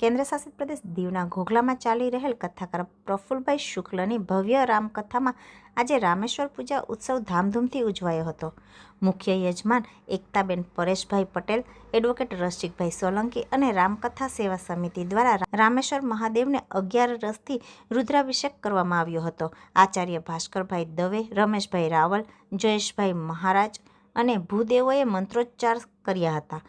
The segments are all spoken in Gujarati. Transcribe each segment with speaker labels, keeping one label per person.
Speaker 1: કેન્દ્રશાસિત પ્રદેશ દીવના ઘોઘલામાં ચાલી રહેલ કથાકાર પ્રફુલભાઈ શુક્લની ભવ્ય રામકથામાં આજે રામેશ્વર પૂજા ઉત્સવ ધામધૂમથી ઉજવાયો હતો. મુખ્ય યજમાન એકતાબેન પરેશભાઈ પટેલ, એડવોકેટ રસિકભાઈ સોલંકી અને રામકથા સેવા સમિતિ દ્વારા રામેશ્વર મહાદેવને અગિયાર રસથી રુદ્રાભિષેક કરવામાં આવ્યો હતો. આચાર્ય ભાસ્કરભાઈ દવે, રમેશભાઈ રાવલ, જયેશભાઈ મહારાજ અને ભૂદેવોએ મંત્રોચ્ચાર કર્યા હતા.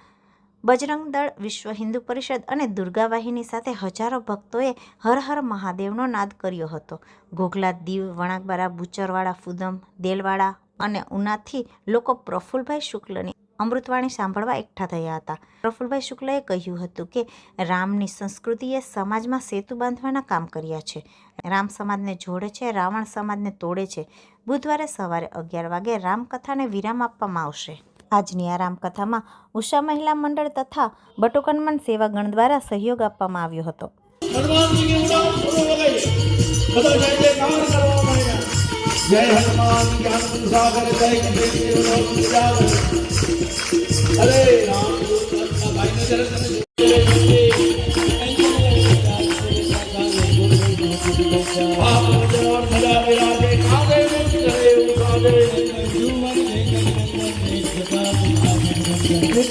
Speaker 1: બજરંગ દળ, વિશ્વ હિન્દુ પરિષદ અને દુર્ગા વાહિની સાથે હજારો ભક્તોએ હર હર મહાદેવનો નાદ કર્યો હતો. ઘોઘલા દીવ, વણાકબારા, બુચરવાડા, ફુદમ, દેલવાડા અને ઉનાથી લોકો પ્રફુલભાઈ શુક્લની અમૃતવાણી સાંભળવા એકઠા થયા હતા. પ્રફુલભાઈ શુક્લએ કહ્યું હતું કે, રામની સંસ્કૃતિએ સમાજમાં સેતુ બાંધવાના કામ કર્યા છે. રામ સમાજને જોડે છે, રાવણ સમાજને તોડે છે. બુધવારે સવારે અગિયાર વાગે રામકથાને વિરામ આપવામાં આવશે. આજની આ રામકથામાં ઉષા મહિલા મંડળ તથા બટુકનમન સેવાગણ દ્વારા સહયોગ આપવામાં આવ્યો હતો.
Speaker 2: જય હનુમાન જ્ઞાન સાગર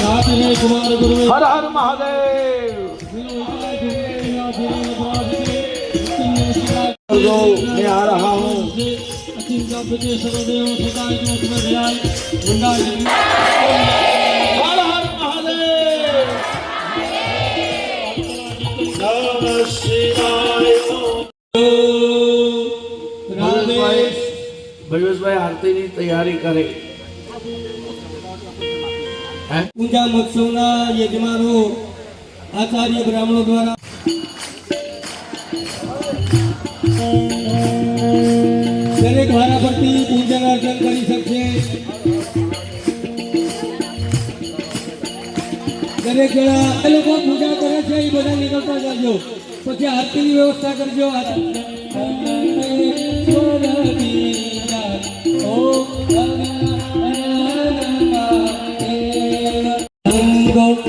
Speaker 2: હર હર મહાદેવ जो मैं आ रहा हूँ हर हर महादेव नमः शिवाय ભવેશભાઈ ભવેશભાઈ આરતીની તૈયારી કરે હે
Speaker 3: પૂજા મહોત્સવના યજમાનો આચાર્ય બ્રાહ્મણો દ્વારા દરેક વારા પરથી પૂજન અર્ચન કરી શકશે. દરેક જણા એ લોકો પૂજા કરે છે એ બધા નીકળતા જજો. પછી આરતીની વ્યવસ્થા કરજો.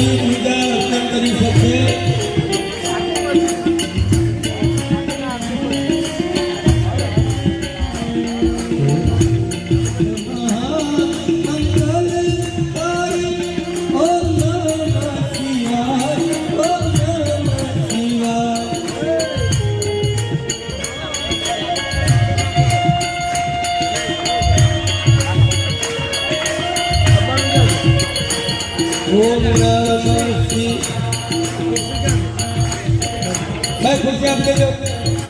Speaker 3: Navidad. શિવાય ભાઈ ખુરશી આપી દેજો